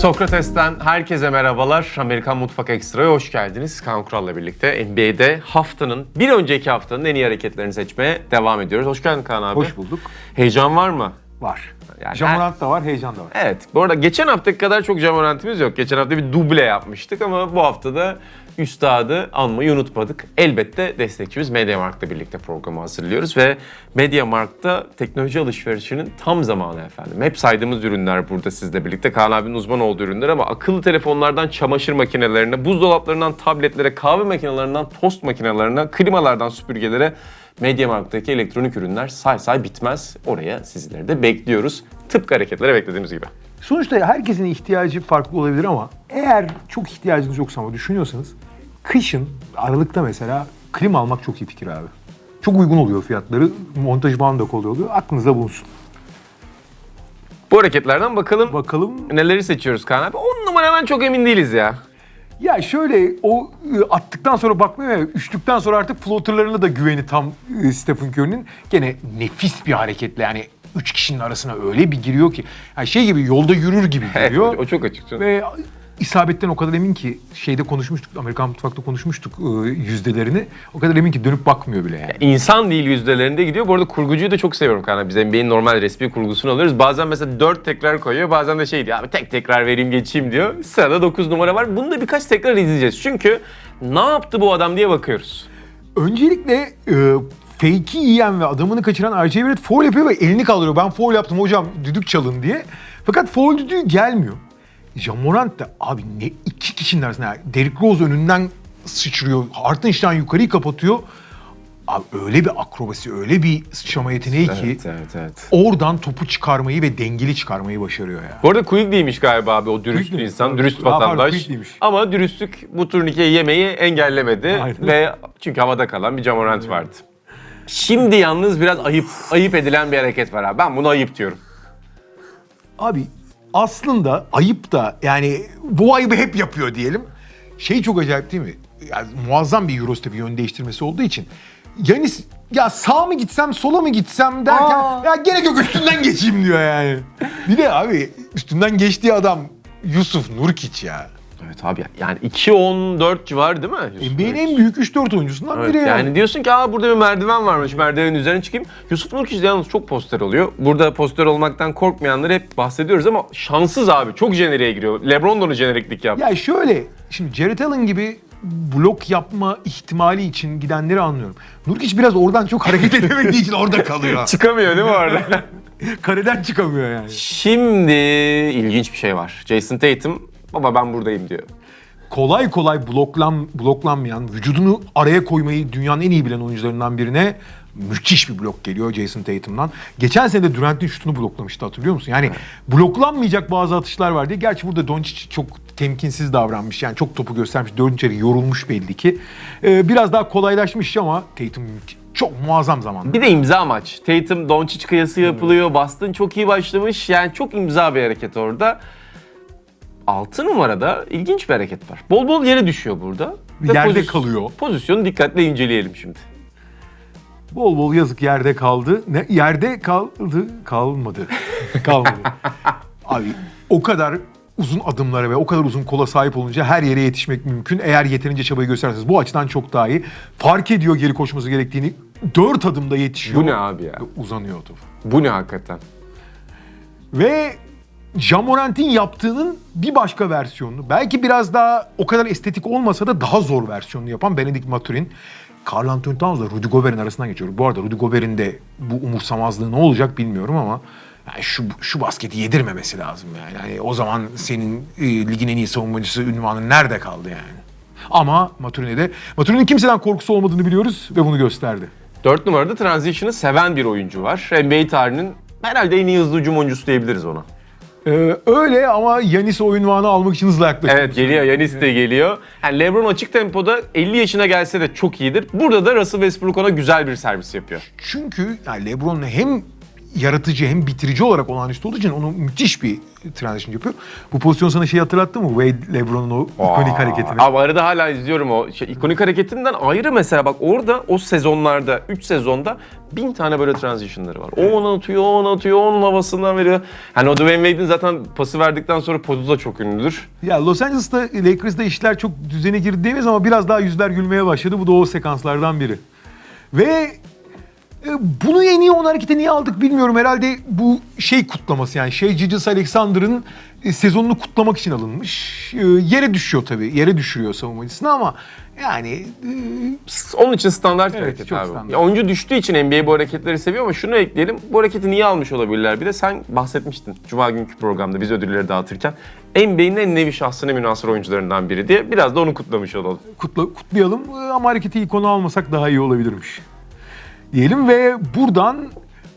Sokrates'ten herkese merhabalar. Amerikan Mutfak Ekstra'ya hoş geldiniz. Kaan Kural'la birlikte NBA'de haftanın, bir önceki haftanın en iyi hareketlerini seçmeye devam ediyoruz. Hoş geldin Kaan abi. Hoş bulduk. Heyecan var mı? Var. Yani Jamorant da var, heyecan da var. Evet. Bu arada geçen haftaki kadar çok Jamorant'imiz yok. Geçen hafta bir duble yapmıştık ama bu hafta da üstadı anmayı unutmadık. Elbette destekçimiz MediaMarkt'la birlikte programı hazırlıyoruz ve MediaMarkt'ta teknoloji alışverişinin tam zamanı efendim. Hep saydığımız ürünler burada sizle birlikte. Kaan abinin uzman olduğu ürünler ama akıllı telefonlardan çamaşır makinelerine, buzdolaplarından tabletlere, kahve makinelerinden tost makinelerine, klimalardan süpürgelere MediaMarkt'taki elektronik ürünler say say bitmez. Oraya sizleri de bekliyoruz. Tıpkı hareketlere beklediğimiz gibi. Sonuçta herkesin ihtiyacı farklı olabilir ama eğer çok ihtiyacınız yoksa ama düşünüyorsanız kışın Aralık'ta mesela klima almak çok iyi fikir abi. Çok uygun oluyor fiyatları. Montaj falan da kolay oluyor. Aklınıza bulunsun. Bu hareketlerden bakalım Bakalım. neleri seçiyoruz Kaan abi. 10 numaradan çok emin değiliz ya. Ya şöyle o ı, attıktan sonra bakmıyor ya. Üçlükten sonra artık floaterlarına da güveni tam ı, Stephen Curry'nin. Gene nefis bir hareketle yani üç kişinin arasına öyle bir giriyor ki. Yani şey gibi yolda yürür gibi giriyor. o çok açık. canım. Ve isabetten o kadar emin ki şeyde konuşmuştuk, Amerikan mutfakta konuşmuştuk ıı, yüzdelerini. O kadar emin ki dönüp bakmıyor bile yani. İnsan değil yüzdelerinde gidiyor. Bu arada kurgucuyu da çok seviyorum Kaan abi. Biz NBA'nin normal resmi kurgusunu alıyoruz. Bazen mesela 4 tekrar koyuyor. Bazen de şey diyor abi tek tekrar vereyim geçeyim diyor. Sırada 9 numara var. Bunu da birkaç tekrar izleyeceğiz. Çünkü ne yaptı bu adam diye bakıyoruz. Öncelikle e, fake'i yiyen ve adamını kaçıran RJ Barrett foul yapıyor ve elini kaldırıyor. Ben foul yaptım hocam düdük çalın diye. Fakat foul düdüğü gelmiyor. Jamorant da abi ne iki kişinin arasında yani Derrick Rose önünden sıçrıyor. Hartenstein yukarıyı kapatıyor. Abi öyle bir akrobasi, öyle bir sıçrama yeteneği ki evet, evet. oradan topu çıkarmayı ve dengeli çıkarmayı başarıyor ya. Bu arada Quick değilmiş galiba abi o dürüst değil. insan, dürüst Ha, pardon, vatandaş. Quick değilmiş. Ama dürüstlük bu turnikeyi yemeyi engellemedi Aynen. ve çünkü havada kalan bir Jamorant vardı. Şimdi yalnız biraz ayıp ayıp edilen bir hareket var abi. Ben bunu ayıp diyorum. Abi aslında ayıp da yani bu ayıbı hep yapıyor diyelim. Şey çok acayip değil mi? Yani muazzam bir Eurostep yön değiştirmesi olduğu için. Yanis ya sağ mı gitsem sola mı gitsem derken Aa. ya gerek yok üstünden geçeyim diyor yani. Bir de abi üstünden geçtiği adam Yusuf Nurkic ya. Evet abi yani 2-14 civarı değil mi? NBA'nin en büyük 3-4 oyuncusundan biri yani. yani diyorsun ki aa burada bir merdiven varmış merdivenin üzerine çıkayım. Yusuf Nurkic de yalnız çok poster oluyor. Burada poster olmaktan korkmayanları hep bahsediyoruz ama şanssız abi. Çok jeneriğe giriyor. Lebron da onu jeneriklik yaptı. Ya şöyle, şimdi Jared Allen gibi blok yapma ihtimali için gidenleri anlıyorum. Nurkic biraz oradan çok hareket edemediği için orada kalıyor. Çıkamıyor değil mi orada? Kareden çıkamıyor yani. Şimdi ilginç bir şey var. Jason Tatum baba ben buradayım diyor. Kolay kolay bloklan, bloklanmayan, vücudunu araya koymayı dünyanın en iyi bilen oyuncularından birine müthiş bir blok geliyor Jason Tatum'dan. Geçen sene de Durant'in şutunu bloklamıştı hatırlıyor musun? Yani bloklanmayacak bazı atışlar var diye. Gerçi burada Doncic çok temkinsiz davranmış. Yani çok topu göstermiş. Dördüncü yorulmuş belli ki. Ee, biraz daha kolaylaşmış ama Tatum çok muazzam zamanda. Bir de imza maç. Tatum Doncic kıyası yapılıyor. Boston çok iyi başlamış. Yani çok imza bir hareket orada. 6 numarada ilginç bir hareket var. Bol bol yere düşüyor burada. Ve Yerde kalıyor. Pozisyonu dikkatle inceleyelim şimdi. Bol bol yazık yerde kaldı. Ne yerde kaldı kalmadı. kalmadı. Abi o kadar uzun adımlara ve o kadar uzun kola sahip olunca her yere yetişmek mümkün. Eğer yeterince çabayı gösterirseniz bu açıdan çok daha iyi. Fark ediyor geri koşması gerektiğini. Dört adımda yetişiyor. Bu ne abi ya? Uzanıyor top. Bu ne hakikaten? Ve Jamorant'in yaptığının bir başka versiyonunu, belki biraz daha o kadar estetik olmasa da daha zor versiyonunu yapan Benedict Maturin. Carl Anthony Towns'la Rudy Gobert'in arasından geçiyor. Bu arada Rudy Gobert'in de bu umursamazlığı ne olacak bilmiyorum ama yani şu şu basketi yedirmemesi lazım yani. yani o zaman senin e, ligin en iyi savunmacısı ünvanın nerede kaldı yani? Ama Maturin'e de Maturin'in kimseden korkusu olmadığını biliyoruz ve bunu gösterdi. 4 numarada transition'ı seven bir oyuncu var. NBA tarihinin herhalde en iyi hızlı hücum oyuncusu diyebiliriz ona. Ee, öyle ama Yanis o ünvanı almak için hızla yaklaşıyor. Evet geliyor. Yanis de geliyor. Yani LeBron açık tempoda 50 yaşına gelse de çok iyidir. Burada da Russell Westbrook ona güzel bir servis yapıyor. Çünkü yani LeBron hem yaratıcı hem bitirici olarak olağanüstü olduğu için onu müthiş bir transition yapıyor. Bu pozisyon sana şey hatırlattı mı? Wade Lebron'un o ikonik hareketini. Abi arada hala izliyorum o şey, ikonik hareketinden ayrı mesela bak orada o sezonlarda 3 sezonda bin tane böyle transitionları var. O ona atıyor, o ona atıyor, onun havasından veriyor. Hani o Dwayne Wade'in zaten pası verdikten sonra pozu da çok ünlüdür. Ya Los Angeles'ta Lakers'da işler çok düzene girdi diyemeyiz ama biraz daha yüzler gülmeye başladı. Bu da o sekanslardan biri. Ve bunu en iyi on harekete niye aldık bilmiyorum. Herhalde bu şey kutlaması yani şey Gilgeous Alexander'ın e, sezonunu kutlamak için alınmış. E, yere düşüyor tabii. Yere düşürüyor savunmacısını ama yani e, Onun için standart Evet, hareket çok abi. standart. Ya oyuncu düştüğü için NBA bu hareketleri seviyor ama şunu ekleyelim. Bu hareketi niye almış olabilirler? Bir de sen bahsetmiştin Cuma günkü programda biz ödülleri dağıtırken. NBA'nin en nevi şahsına münasır oyuncularından biri diye biraz da onu kutlamış olalım. kutla, kutlayalım E, ama hareketi iyi konu almasak daha iyi olabilirmiş. Diyelim ve buradan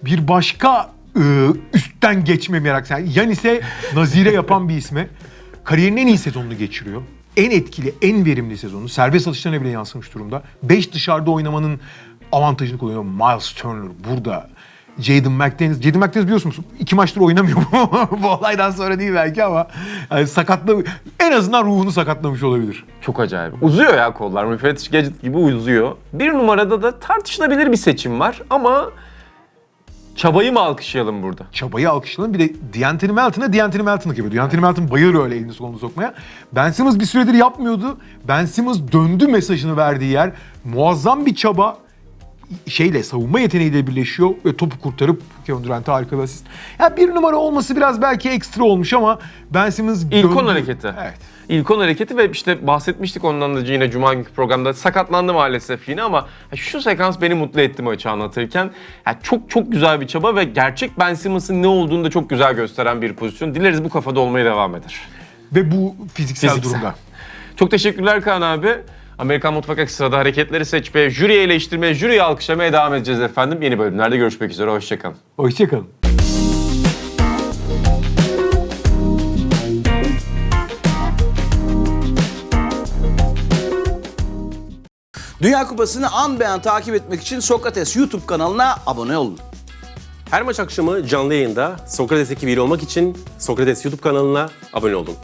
bir başka e, üstten geçme merak. Yani Yanis'e nazire yapan bir isme kariyerinin en iyi sezonunu geçiriyor. En etkili, en verimli sezonu. Serbest atışlarına bile yansımış durumda. 5 dışarıda oynamanın avantajını kullanıyor. Miles Turner burada. Jaden McDaniels. Jaden McDaniels biliyorsunuz iki maçtır oynamıyor bu olaydan sonra değil belki ama yani sakatla en azından ruhunu sakatlamış olabilir. Çok acayip. Uzuyor ya kollar. Müfettiş Gadget gibi uzuyor. Bir numarada da tartışılabilir bir seçim var ama çabayı mı alkışlayalım burada? çabayı alkışlayalım. Bir de D'Anthony Melton'a D'Anthony Melton'lık yapıyor. D'Anthony Melton bayılır öyle elini kolunu sokmaya. Ben Simmons bir süredir yapmıyordu. Ben Simmons döndü mesajını verdiği yer. Muazzam bir çaba şeyle savunma yeteneğiyle birleşiyor ve topu kurtarıp Kevin Durant'a harika bir asist. Ya bir numara olması biraz belki ekstra olmuş ama Ben Simmons döndü. hareketi. Evet. İlk on hareketi ve işte bahsetmiştik ondan da yine Cuma günkü programda. Sakatlandı maalesef yine ama şu sekans beni mutlu etti maçı anlatırken. Yani çok çok güzel bir çaba ve gerçek Ben Simmons'ın ne olduğunu da çok güzel gösteren bir pozisyon. Dileriz bu kafada olmaya devam eder. Ve bu fiziksel, Fiziksel. durumda. Çok teşekkürler Kaan abi. Amerikan Mutfak Ekstra'da hareketleri seçmeye, jüriyi eleştirmeye, jüriyi alkışlamaya devam edeceğiz efendim. Yeni bölümlerde görüşmek üzere. Hoşçakalın. Hoşçakalın. Dünya Kupası'nı an be an takip etmek için Sokrates YouTube kanalına abone olun. Her maç akşamı canlı yayında Sokrates ekibiyle olmak için Sokrates YouTube kanalına abone olun.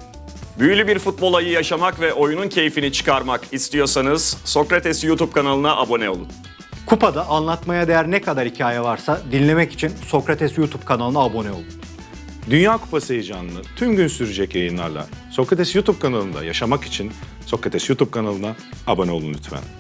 Büyülü bir futbol ayı yaşamak ve oyunun keyfini çıkarmak istiyorsanız Sokrates YouTube kanalına abone olun. Kupada anlatmaya değer ne kadar hikaye varsa dinlemek için Sokrates YouTube kanalına abone olun. Dünya Kupası heyecanını tüm gün sürecek yayınlarla Sokrates YouTube kanalında yaşamak için Sokrates YouTube kanalına abone olun lütfen.